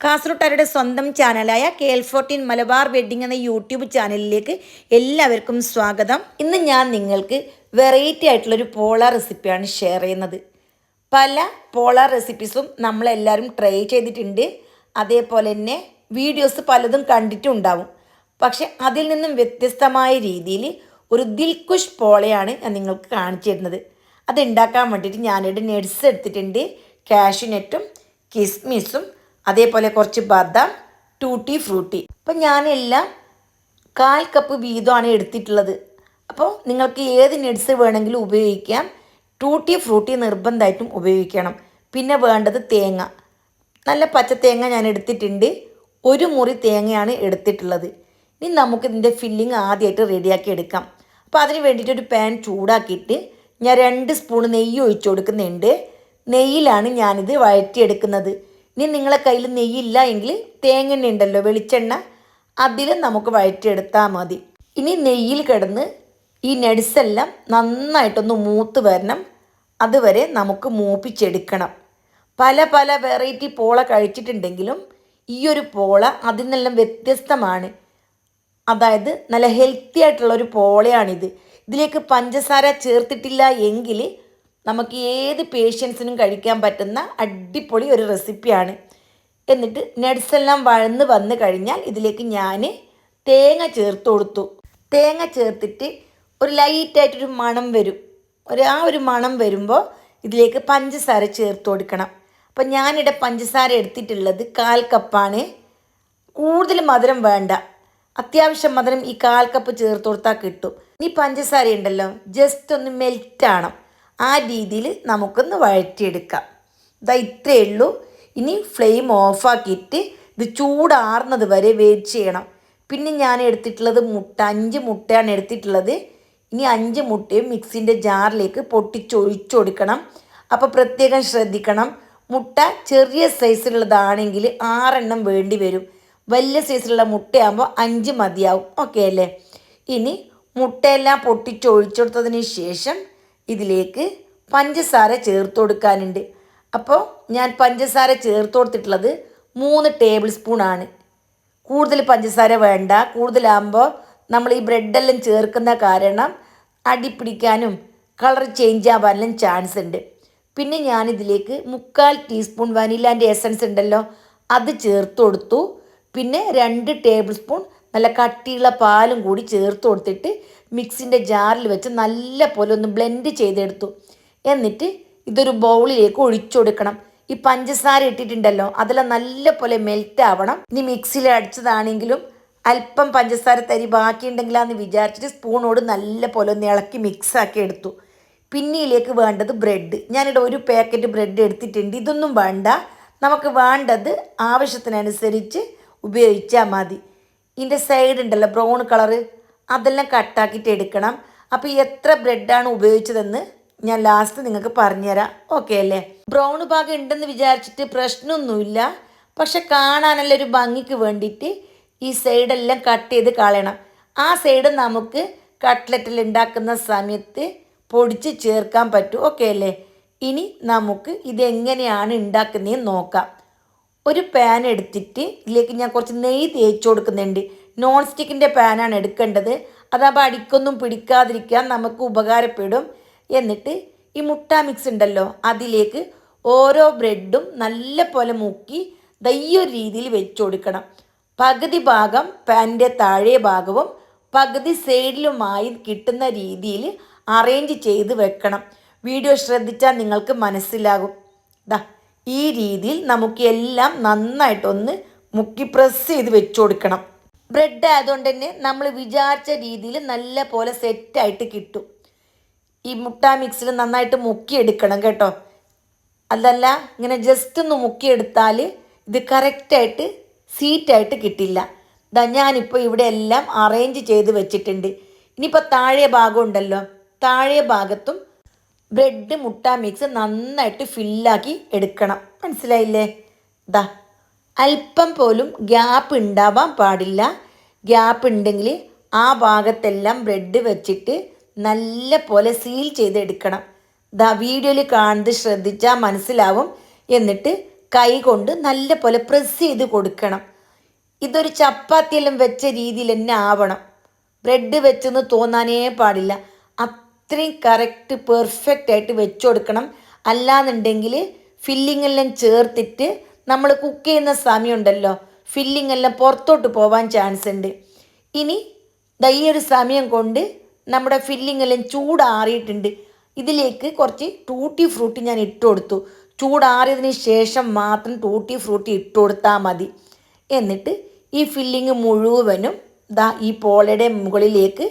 കാസർഗോട്ടുകാരുടെ സ്വന്തം ചാനലായ K L fourteen Malabar wedding എന്ന YouTube ചാനലിലേക്ക് എല്ലാവർക്കും സ്വാഗതം. ഇന്ന് ഞാൻ നിങ്ങൾക്ക് വെറൈറ്റി ആയിട്ടുള്ളൊരു പോള റെസിപ്പിയാണ് ഷെയർ ചെയ്യുന്നത്. പല പോള റെസിപ്പീസും നമ്മളെല്ലാവരും ട്രൈ ചെയ്തിട്ടുണ്ട്. അതേപോലെ തന്നെ വീഡിയോസ് പലതും കണ്ടിട്ടുണ്ടാവും. പക്ഷെ അതിൽ നിന്നും വ്യത്യസ്തമായ രീതിയിൽ ഒരു ദിൽകുഷ് പോളയാണ് ഞാൻ നിങ്ങൾക്ക് കാണിച്ചു തരുന്നത്. അത് ഉണ്ടാക്കാൻ വേണ്ടിയിട്ട് ഞാനിവിടെ നെഡ്സ് എടുത്തിട്ടുണ്ട്. കാഷ്യൂനെറ്റും കിസ്മിസും അതേപോലെ കുറച്ച് ബദാം ടൂട്ടി ഫ്രൂട്ടി. അപ്പം ഞാനെല്ലാം കാൽ കപ്പ് വീതമാണ് എടുത്തിട്ടുള്ളത്. അപ്പോൾ നിങ്ങൾക്ക് ഏത് നട്സ് വേണമെങ്കിലും ഉപയോഗിക്കാം. ടൂട്ടി ഫ്രൂട്ടി നിർബന്ധമായിട്ടും ഉപയോഗിക്കണം. പിന്നെ വേണ്ടത് തേങ്ങ. നല്ല പച്ച തേങ്ങ ഞാൻ എടുത്തിട്ടുണ്ട്. ഒരു മുറി തേങ്ങയാണ് എടുത്തിട്ടുള്ളത്. ഇനി നമുക്ക് ഇതിന്റെ ഫില്ലിങ് ആദ്യമായിട്ട് റെഡിയാക്കി എടുക്കാം. അപ്പോൾ അതിന് വേണ്ടിയിട്ട് ഒരു പാൻ ചൂടാക്കിയിട്ട് ഞാൻ രണ്ട് സ്പൂൺ നെയ്യ് ഒഴിച്ചു കൊടുക്കുന്നുണ്ട്. നെയ്യിലാണ് ഞാനിത് വഴറ്റിയെടുക്കുന്നത്. ഇനി നിങ്ങളെ കയ്യിൽ നെയ്യില്ല എങ്കിൽ തേങ്ങെണ്ണ ഉണ്ടല്ലോ വെളിച്ചെണ്ണ. അതിൽ നമുക്ക് വഴറ്റിയെടുത്താൽ മതി. ഇനി നെയ്യിൽ കിടന്ന് ഈ നട്സ് എല്ലാം നന്നായിട്ടൊന്ന് മൂത്ത് വരണം. അതുവരെ നമുക്ക് മൂപ്പിച്ചെടുക്കണം. പല പല വെറൈറ്റി പോള കഴിച്ചിട്ടുണ്ടെങ്കിലും ഈ ഒരു പോള അതിൽ നിന്നെല്ലാം വ്യത്യസ്തമാണ്. അതായത് നല്ല ഹെൽത്തി ആയിട്ടുള്ള ഒരു പോളയാണിത്. ഇതിലേക്ക് പഞ്ചസാര ചേർത്തിട്ടില്ല എങ്കിൽ നമുക്ക് ഏത് പേഷ്യൻസിനും കഴിക്കാൻ പറ്റുന്ന അടിപൊളി ഒരു റെസിപ്പിയാണ് എന്നിട്ട് നട്സ് എല്ലാം വഴന്ന് വന്ന് കഴിഞ്ഞാൽ ഇതിലേക്ക് ഞാൻ തേങ്ങ ചേർത്ത് കൊടുത്തു. തേങ്ങ ചേർത്തിട്ട് ഒരു ലൈറ്റായിട്ടൊരു മണം വരും. ഒരു ആ ഒരു മണം വരുമ്പോൾ ഇതിലേക്ക് പഞ്ചസാര ചേർത്ത് കൊടുക്കണം. അപ്പം ഞാനിവിടെ പഞ്ചസാര എടുത്തിട്ടുള്ളത് കാൽ കപ്പാണ്. കൂടുതൽ മധുരം വേണ്ട. അത്യാവശ്യം മധുരം ഈ കാൽ കപ്പ് ചേർത്ത് കൊടുത്താൽ കിട്ടും. ഈ പഞ്ചസാര ഉണ്ടല്ലോ ജസ്റ്റ് ഒന്ന് മെൽറ്റ് ആണം. ആ രീതിയിൽ നമുക്കൊന്ന് വഴറ്റിയെടുക്കാം. ഇതാ ഇത്രയേ ഉള്ളൂ. ഇനി ഫ്ലെയിം ഓഫാക്കിയിട്ട് ഇത് ചൂടാറുന്നത് വരെ വെയിറ്റ് ചെയ്യണം. പിന്നെ ഞാൻ എടുത്തിട്ടുള്ളത് മുട്ട അഞ്ച് മുട്ടയാണ് എടുത്തിട്ടുള്ളത്. ഇനി അഞ്ച് മുട്ടയും മിക്സിന്റെ ജാറിലേക്ക് പൊട്ടിച്ചൊഴിച്ചു കൊടുക്കണം അപ്പോൾ പ്രത്യേകം ശ്രദ്ധിക്കണം. മുട്ട ചെറിയ സൈസിലുള്ളതാണെങ്കിൽ ആറെണ്ണം വേണ്ടി വരും. വലിയ സൈസിലുള്ള മുട്ടയാകുമ്പോൾ അഞ്ച് മതിയാവും. ഓക്കെ അല്ലേ? ഇനി മുട്ടയെല്ലാം പൊട്ടിച്ചൊഴിച്ചെടുത്തതിന് ശേഷം ഇതിലേക്ക് പഞ്ചസാര ചേർത്ത് കൊടുക്കാനുണ്ട് അപ്പോൾ ഞാൻ പഞ്ചസാര ചേർത്ത് കൊടുത്തിട്ടുള്ളത് മൂന്ന് ടേബിൾ സ്പൂണാണ് കൂടുതൽ പഞ്ചസാര വേണ്ട. കൂടുതലാകുമ്പോൾ നമ്മൾ ഈ ബ്രെഡെല്ലാം ചേർക്കുന്ന കാരണം അടിപ്പിടിക്കാനും കളർ ചേഞ്ച് ആവാനെല്ലാം ചാൻസ് ഉണ്ട്. പിന്നെ ഞാനിതിലേക്ക് മുക്കാൽ ടീസ്പൂൺ വനിലാന്റെ എസൻസ് ഉണ്ടല്ലോ അത് ചേർത്ത് കൊടുത്തു പിന്നെ രണ്ട് ടേബിൾ സ്പൂൺ നല്ല കട്ടിയുള്ള പാലും കൂടി ചേർത്ത് കൊടുത്തിട്ട് മിക്സിന്റെ ജാറിൽ വെച്ച് നല്ല പോലെ ഒന്ന് ബ്ലെൻഡ് ചെയ്തെടുത്തു. എന്നിട്ട് ഇതൊരു ബൗളിലേക്ക് ഒഴിച്ചു കൊടുക്കണം. ഈ പഞ്ചസാര ഇട്ടിട്ടുണ്ടല്ലോ അതെല്ലാം നല്ല പോലെ മെൽറ്റ് ആവണം. ഇനി മിക്സിയിൽ അടിച്ചതാണെങ്കിലും അല്പം പഞ്ചസാര തരി ബാക്കിയുണ്ടെങ്കിലാന്ന് വിചാരിച്ചിട്ട് സ്പൂണോട് നല്ല പോലെ ഒന്ന് ഇളക്കി മിക്സാക്കി എടുത്തു. പിന്നിയിലേക്ക് വേണ്ടത് ബ്രെഡ് ഞാനിവിടെ ഒരു പാക്കറ്റ് ബ്രെഡ് എടുത്തിട്ടുണ്ട്. ഇതൊന്നും വേണ്ട. നമുക്ക് വേണ്ടത് ആവശ്യത്തിനനുസരിച്ച് ഉപയോഗിച്ചാൽ മതി. ഇതിന്റെ സൈഡ് ഉണ്ടല്ലോ ബ്രൗൺ കളറ് അതെല്ലാം കട്ടാക്കിയിട്ട് എടുക്കണം. അപ്പോൾ എത്ര ബ്രെഡാണ് ഉപയോഗിച്ചതെന്ന് ഞാൻ ലാസ്റ്റ് നിങ്ങൾക്ക് പറഞ്ഞുതരാം. ഓക്കെ അല്ലേ? ബ്രൗൺ ഭാഗം ഉണ്ടെന്ന് വിചാരിച്ചിട്ട് പ്രശ്നമൊന്നുമില്ല. പക്ഷെ കാണാനല്ല ഒരു ഭംഗിക്ക് വേണ്ടിയിട്ട് ഈ സൈഡെല്ലാം കട്ട് ചെയ്ത് കളയണം. ആ സൈഡ് നമുക്ക് കട്ട്ലറ്റിൽ ഉണ്ടാക്കുന്ന സമയത്ത് പൊടിച്ച് ചേർക്കാൻ പറ്റും. ഓക്കെ അല്ലേ? ഇനി നമുക്ക് ഇതെങ്ങനെയാണ് ഉണ്ടാക്കുന്നതെന്ന് നോക്കാം. ഒരു പാൻ എടുത്തിട്ട് ഇതിലേക്ക് ഞാൻ കുറച്ച് നെയ്യ് തേച്ച് കൊടുക്കുന്നുണ്ട്. നോൺ സ്റ്റിക്കിന്റെ പാനാണ് എടുക്കേണ്ടത്. അതാകുമ്പോൾ അടിക്കൊന്നും പിടിക്കാതിരിക്കാൻ നമുക്ക് ഉപകാരപ്പെടും. എന്നിട്ട് ഈ മുട്ട മിക്സ് ഉണ്ടല്ലോ അതിലേക്ക് ഓരോ ബ്രെഡും നല്ല പോലെ മുക്കി ദയ്യൊരു രീതിയിൽ വെച്ച് കൊടുക്കണം. പകുതി ഭാഗം പാനിന്റെ താഴെ ഭാഗവും പകുതി സൈഡിലുമായി കിട്ടുന്ന രീതിയിൽ അറേഞ്ച് ചെയ്ത് വെക്കണം. വീഡിയോ ശ്രദ്ധിച്ചാൽ നിങ്ങൾക്ക് മനസ്സിലാകും. ദാ ഈ രീതിയിൽ നമുക്ക് എല്ലാം നന്നായിട്ടൊന്ന് മുക്കി പ്രസ് ചെയ്ത് വെച്ചു കൊടുക്കണം. ബ്രെഡ് ആയതുകൊണ്ട് തന്നെ നമ്മൾ വിചാരിച്ച രീതിയിൽ നല്ല പോലെ സെറ്റായിട്ട് കിട്ടും. ഈ മുട്ട മിക്സിൽ നന്നായിട്ട് മുക്കിയെടുക്കണം കേട്ടോ. അതല്ല ഇങ്ങനെ ജസ്റ്റ് ഒന്ന് മുക്കിയെടുത്താൽ ഇത് കറക്റ്റായിട്ട് സീറ്റായിട്ട് കിട്ടില്ല. ഇതാ ഞാനിപ്പോൾ ഇവിടെ എല്ലാം അറേഞ്ച് ചെയ്ത് വെച്ചിട്ടുണ്ട്. ഇനിയിപ്പോൾ താഴെ ഭാഗം ഉണ്ടല്ലോ. താഴെ ഭാഗത്തും ബ്രെഡ് മുട്ട മിക്സ് നന്നായിട്ട് ഫില്ലാക്കി എടുക്കണം. മനസ്സിലായില്ലേ? ദാ അല്പം പോലും ഗ്യാപ്പ് ഉണ്ടാവാൻ പാടില്ല. ഗ്യാപ്പ് ഉണ്ടെങ്കിൽ ആ ഭാഗത്തെല്ലാം ബ്രെഡ് വെച്ചിട്ട് നല്ല പോലെ സീൽ ചെയ്തെടുക്കണം. ദാ വീഡിയോയിൽ കാണുന്നത് ശ്രദ്ധിച്ചാൽ മനസ്സിലാവും. എന്നിട്ട് കൈ കൊണ്ട് നല്ല പോലെ പ്രസ് ചെയ്ത് കൊടുക്കണം. ഇതൊരു ചപ്പാത്തിയെല്ലാം വെച്ച രീതിയിൽ തന്നെ ആവണം. ബ്രെഡ് വെച്ചെന്ന് തോന്നാനേ പാടില്ല. അത്രയും കറക്റ്റ് പെർഫെക്റ്റ് ആയിട്ട് വെച്ച് കൊടുക്കണം അല്ലാന്നുണ്ടെങ്കിൽ ഫില്ലിംഗ് എല്ലാം ചേർത്തിട്ട് നമ്മൾ കുക്ക് ചെയ്യുന്ന സമയമുണ്ടല്ലോ. ഫില്ലിംഗ് എല്ലാം പുറത്തോട്ട് പോവാൻ ചാൻസ് ഉണ്ട്. ഇനി ഈ ഒരു സമയം കൊണ്ട് നമ്മുടെ ഫില്ലിംഗ് എല്ലാം ചൂടാറിയിട്ടുണ്ട്. ഇതിലേക്ക് കുറച്ച് ടൂട്ടി ഫ്രൂട്ടി ഞാൻ ഇട്ട് കൊടുത്തു. ചൂടാറിയതിന് ശേഷം മാത്രം ടൂട്ടി ഫ്രൂട്ടി ഇട്ട് കൊടുത്താൽ മതി. എന്നിട്ട് ഈ ഫില്ലിങ് മുഴുവനും ദാ ഈ പോളയുടെ മുകളിലേക്ക്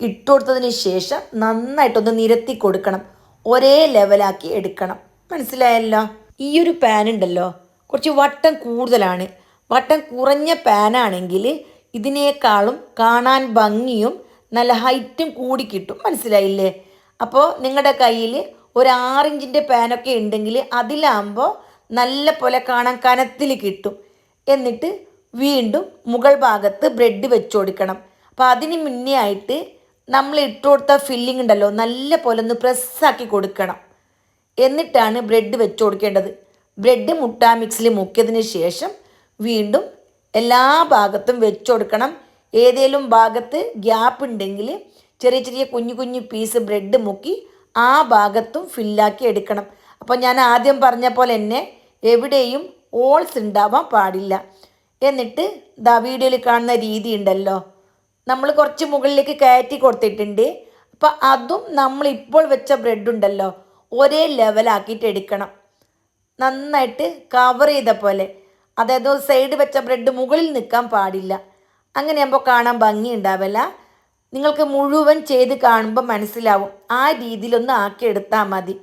ഇട്ട് കൊടുത്തതിന് ശേഷം നന്നായിട്ടൊന്ന് നിരത്തി കൊടുക്കണം. ഒരേ ലെവലാക്കി എടുക്കണം. മനസ്സിലായല്ലോ? ഈ ഒരു പാൻ ഉണ്ടല്ലോ. കുറച്ച് വട്ടം കൂടുതലാണ്. വട്ടം കുറഞ്ഞ പാനാണെങ്കിൽ ഇതിനേക്കാളും കാണാൻ ഭംഗിയും നല്ല ഹൈറ്റും കൂടി കിട്ടും. മനസ്സിലായില്ലേ? അപ്പോൾ നിങ്ങളുടെ കയ്യിൽ ഒരു ആറിഞ്ചിന്റെ പാനൊക്കെ ഉണ്ടെങ്കിൽ അതിലാകുമ്പോൾ നല്ല പോലെ കാണാൻ കനത്തിൽ കിട്ടും. എന്നിട്ട് വീണ്ടും മുകൾ ഭാഗത്ത് ബ്രെഡ് വെച്ച് കൊടുക്കണം. അപ്പോൾ അതിന് മുന്നേ ആയിട്ട് നമ്മൾ ഇട്ട് കൊടുത്ത ഫില്ലിംഗ് ഉണ്ടല്ലോ നല്ല പോലെ ഒന്ന് പ്രസ്സാക്കി കൊടുക്കണം. എന്നിട്ടാണ് ബ്രെഡ് വെച്ച് കൊടുക്കേണ്ടത്. ബ്രെഡ് മുട്ട മിക്സിൽ മുക്കിയതിന് ശേഷം വീണ്ടും എല്ലാ ഭാഗത്തും വെച്ച് കൊടുക്കണം. ഏതെങ്കിലും ഭാഗത്ത് ഗ്യാപ്പ് ഉണ്ടെങ്കിൽ ചെറിയ ചെറിയ കുഞ്ഞു കുഞ്ഞു പീസ് ബ്രെഡ് മുക്കി ആ ഭാഗത്തും ഫില്ലാക്കി എടുക്കണം. അപ്പോൾ ഞാൻ ആദ്യം പറഞ്ഞ പോലെ തന്നെ എവിടെയും ഓൾസ് ഉണ്ടാവാൻ പാടില്ല. എന്നിട്ട് ദാ വീഡിയോയിൽ കാണുന്ന രീതി ഉണ്ടല്ലോ. നമ്മൾ കുറച്ച് മുകളിലേക്ക് കയറ്റി കൊടുത്തിട്ടുണ്ട്. അപ്പം അതും നമ്മൾ ഇപ്പോൾ വെച്ച ബ്രെഡ് ഉണ്ടല്ലോ ഒരേ ലെവലാക്കിയിട്ട് എടുക്കണം. നന്നായിട്ട് കവർ ചെയ്ത പോലെ. അതായത് സൈഡ് വെച്ച ബ്രെഡ് മുകളിൽ നിൽക്കാൻ പാടില്ല. അങ്ങനെയാകുമ്പോൾ കാണാൻ ഭംഗി ഉണ്ടാവില്ല. നിങ്ങൾക്ക് മുഴുവൻ ചെയ്ത് കാണുമ്പോൾ മനസ്സിലാവും. ആ രീതിയിലൊന്ന് ആക്കി എടുത്താൽ മതി.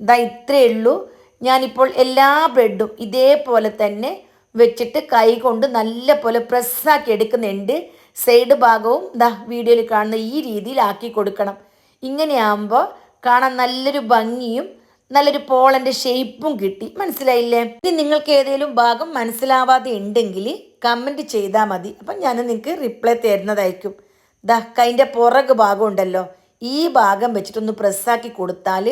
ഇതാ ഇത്രയേ ഉള്ളൂ. ഞാനിപ്പോൾ എല്ലാ ബ്രെഡും ഇതേപോലെ തന്നെ വെച്ചിട്ട് കൈ കൊണ്ട് നല്ല പോലെ പ്രസ്സാക്കി എടുക്കുന്നുണ്ട്. സൈഡ് ഭാഗവും ദാ വീഡിയോയിൽ കാണുന്ന ഈ രീതിയിൽ ആക്കി കൊടുക്കണം. ഇങ്ങനെയാകുമ്പോൾ കാണാൻ നല്ലൊരു ഭംഗിയും നല്ലൊരു പോളന്റെ ഷേപ്പും കിട്ടി. മനസ്സിലായില്ലേ? ഇനി നിങ്ങൾക്ക് ഏതെങ്കിലും ഭാഗം മനസ്സിലാവാതെ ഉണ്ടെങ്കിൽ കമന്റ് ചെയ്താൽ മതി. അപ്പം ഞാൻ നിങ്ങൾക്ക് റിപ്ലൈ തരുന്നതായിരിക്കും. ദാ കൈന്റെ പുറക് ഭാഗം ഉണ്ടല്ലോ. ഈ ഭാഗം വെച്ചിട്ടൊന്ന് പ്രസ്സാക്കി കൊടുത്താൽ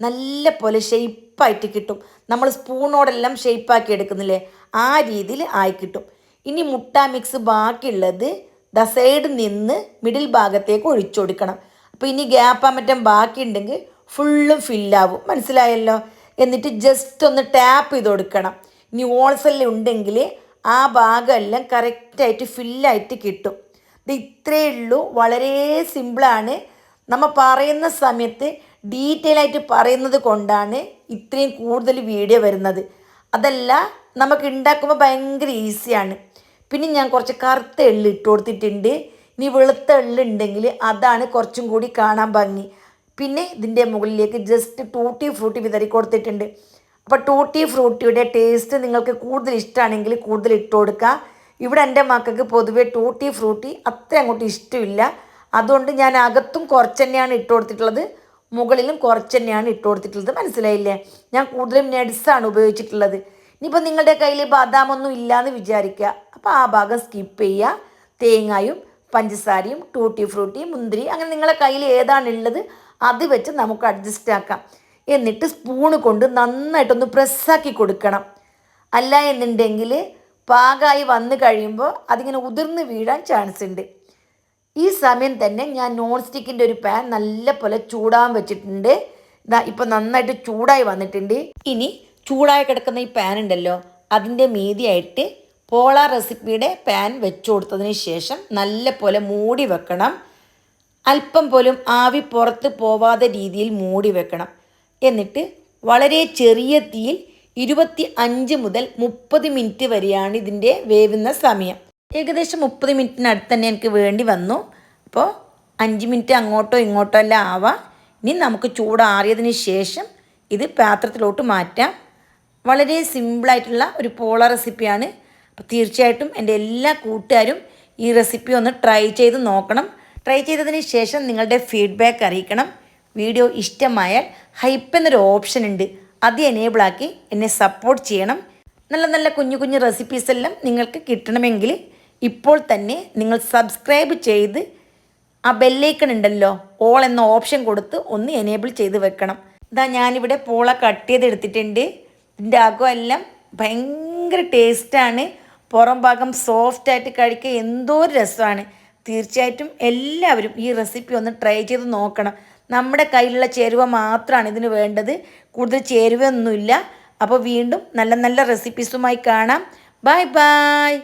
നല്ല പോലെ ഷെയ്പ്പായിട്ട് കിട്ടും. നമ്മൾ സ്പൂണോടെല്ലാം ഷെയ്പ്പാക്കി എടുക്കുന്നില്ലേ? ആ രീതിയിൽ ആയി കിട്ടും. ഇനി മുട്ട മിക്സ് ബാക്കിയുള്ളത് ദ സൈഡ് നിന്ന് മിഡിൽ ഭാഗത്തേക്ക് ഒഴിച്ചു കൊടുക്കണം. അപ്പോൾ ഇനി ഗ്യാപ്പാൻ മറ്റം ബാക്കി ബാക്കിയുണ്ടെങ്കിൽ ഫുള്ളും ഫില്ലാവും മനസ്സിലായല്ലോ? എന്നിട്ട് ജസ്റ്റ് ഒന്ന് ടാപ്പ് ചെയ്ത് കൊടുക്കണം. ഇനി ഓൾസെല്ലാം ഉണ്ടെങ്കിൽ ആ ഭാഗമെല്ലാം കറക്റ്റായിട്ട് ഫില്ലായിട്ട് കിട്ടും. ഇത് ഇത്രയേ ഉള്ളൂ. വളരെ സിമ്പിളാണ് നമ്മൾ പറയുന്ന സമയത്ത് ഡീറ്റെയിൽ ആയിട്ട് പറയുന്നത് കൊണ്ടാണ് ഇത്രയും കൂടുതൽ വീഡിയോ വരുന്നത്. അതല്ല നമുക്ക് ഉണ്ടാക്കുമ്പോൾ ഭയങ്കര ഈസിയാണ് പിന്നെ ഞാൻ കുറച്ച് കറുത്ത എള്ള് ഇട്ട് കൊടുത്തിട്ടുണ്ട്. ഇനി വെളുത്ത എള്ള് ഉണ്ടെങ്കിൽ അതാണ് കുറച്ചും കൂടി കാണാൻ ഭംഗി. പിന്നെ ഇതിന്റെ മുകളിലേക്ക് ജസ്റ്റ് ടൂട്ടി ഫ്രൂട്ടി വിതറി കൊടുത്തിട്ടുണ്ട്. അപ്പോൾ ടൂട്ടി ഫ്രൂട്ടിയുടെ ടേസ്റ്റ് നിങ്ങൾക്ക് കൂടുതൽ ഇഷ്ടമാണെങ്കിൽ കൂടുതൽ ഇട്ട് കൊടുക്കുക. ഇവിടെ എന്റെ മക്കൾക്ക് പൊതുവേ ടൂട്ടി ഫ്രൂട്ടി അത്ര അങ്ങോട്ട് ഇഷ്ടമില്ല. അതുകൊണ്ട് ഞാൻ അകത്തും കുറച്ച് തന്നെയാണ് ഇട്ട് കൊടുത്തിട്ടുള്ളത്. മുകളിലും കുറച്ച് തന്നെയാണ് ഇട്ട് കൊടുത്തിട്ടുള്ളത്. മനസ്സിലായില്ലേ? ഞാൻ കൂടുതലും നട്സാണ് ഉപയോഗിച്ചിട്ടുള്ളത്. ഇനിയിപ്പോൾ നിങ്ങളുടെ കയ്യിൽ ബാദാമൊന്നും ഇല്ലയെന്ന് വിചാരിക്കുക അപ്പോൾ ആ ഭാഗം സ്കിപ്പ് ചെയ്യുക തേങ്ങായും പഞ്ചസാരയും ടൂട്ടി ഫ്രൂട്ടി മുന്തിരി അങ്ങനെ നിങ്ങളുടെ കയ്യിൽ ഏതാണുള്ളത് അത് വെച്ച് നമുക്ക് അഡ്ജസ്റ്റ് ആക്കാം. എന്നിട്ട് സ്പൂണ് കൊണ്ട് നന്നായിട്ടൊന്ന് പ്രസ്സാക്കി കൊടുക്കണം. അല്ല എന്നുണ്ടെങ്കിൽ പാകമായി വന്നു കഴിയുമ്പോൾ അതിങ്ങനെ ഉതിർന്ന് വീഴാൻ ചാൻസ് ഉണ്ട്. ഈ സമയം തന്നെ ഞാൻ നോൺ സ്റ്റിക്കിന്റെ ഒരു പാൻ നല്ല പോലെ ചൂടാൻ വെച്ചിട്ടുണ്ട്. ഇതാ ഇപ്പോൾ നന്നായിട്ട് ചൂടായി വന്നിട്ടുണ്ട്. ഇനി ചൂടായി കിടക്കുന്ന ഈ പാൻ ഉണ്ടല്ലോ അതിന്റെ മീതിയായിട്ട് പോള റെസിപ്പിയുടെ പാൻ വെച്ചു കൊടുത്തതിന് ശേഷം നല്ല പോലെ മൂടി വെക്കണം. അല്പം പോലും ആവി പുറത്ത് പോവാതെ രീതിയിൽ മൂടി വെക്കണം. എന്നിട്ട് വളരെ ചെറിയ തീയിൽ ഇരുപത്തി അഞ്ച് മുതൽ മുപ്പത് മിനിറ്റ് വരെയാണ് ഇതിന്റെ വേവുന്ന സമയം. ഏകദേശം മുപ്പത് മിനിറ്റിനടുത്ത് തന്നെ എനിക്ക് വേണ്ടി വന്നു. അപ്പോൾ അഞ്ച് മിനിറ്റ് അങ്ങോട്ടോ ഇങ്ങോട്ടോ എല്ലാം ആവാം. ഇനി നമുക്ക് ചൂടാറിയതിന് ശേഷം ഇത് പാത്രത്തിലോട്ട് മാറ്റാം. വളരെ സിമ്പിളായിട്ടുള്ള ഒരു പോള റെസിപ്പിയാണ് അപ്പോൾ തീർച്ചയായിട്ടും എന്റെ എല്ലാ കൂട്ടുകാരും ഈ റെസിപ്പി ഒന്ന് ട്രൈ ചെയ്ത് നോക്കണം. ട്രൈ ചെയ്തതിന് ശേഷം നിങ്ങളുടെ ഫീഡ്ബാക്ക് അറിയിക്കണം. വീഡിയോ ഇഷ്ടമായാൽ ഹൈപ്പ് എന്നൊരു ഓപ്ഷൻ ഉണ്ട്. അത് എനേബിളാക്കി എന്നെ സപ്പോർട്ട് ചെയ്യണം. നല്ല നല്ല കുഞ്ഞു കുഞ്ഞു റെസിപ്പീസ് എല്ലാം നിങ്ങൾക്ക് കിട്ടണമെങ്കിൽ ഇപ്പോൾ തന്നെ നിങ്ങൾ സബ്സ്ക്രൈബ് ചെയ്ത് ആ ബെല്ലൈക്കൺ ഉണ്ടല്ലോ ഓൾ എന്ന ഓപ്ഷൻ കൊടുത്ത് ഒന്ന് എനേബിൾ ചെയ്ത് വെക്കണം. ഇതാ ഞാനിവിടെ പോള കട്ട് ചെയ്ത് എടുത്തിട്ടുണ്ട് എല്ലാം ഭയങ്കര ടേസ്റ്റാണ്. പുറം ഭാഗം സോഫ്റ്റായിട്ട് കഴിക്കുക എന്തോ ഒരു രസമാണ്. തീർച്ചയായിട്ടും എല്ലാവരും ഈ റെസിപ്പി ഒന്ന് ട്രൈ ചെയ്ത് നോക്കണം. നമ്മുടെ കയ്യിലുള്ള ചേരുവ മാത്രമാണ് ഇതിന് വേണ്ടത്. കൂടുതൽ ചേരുവയൊന്നുമില്ല. അപ്പോൾ വീണ്ടും നല്ല നല്ല റെസിപ്പീസുമായി കാണാം. Bye bye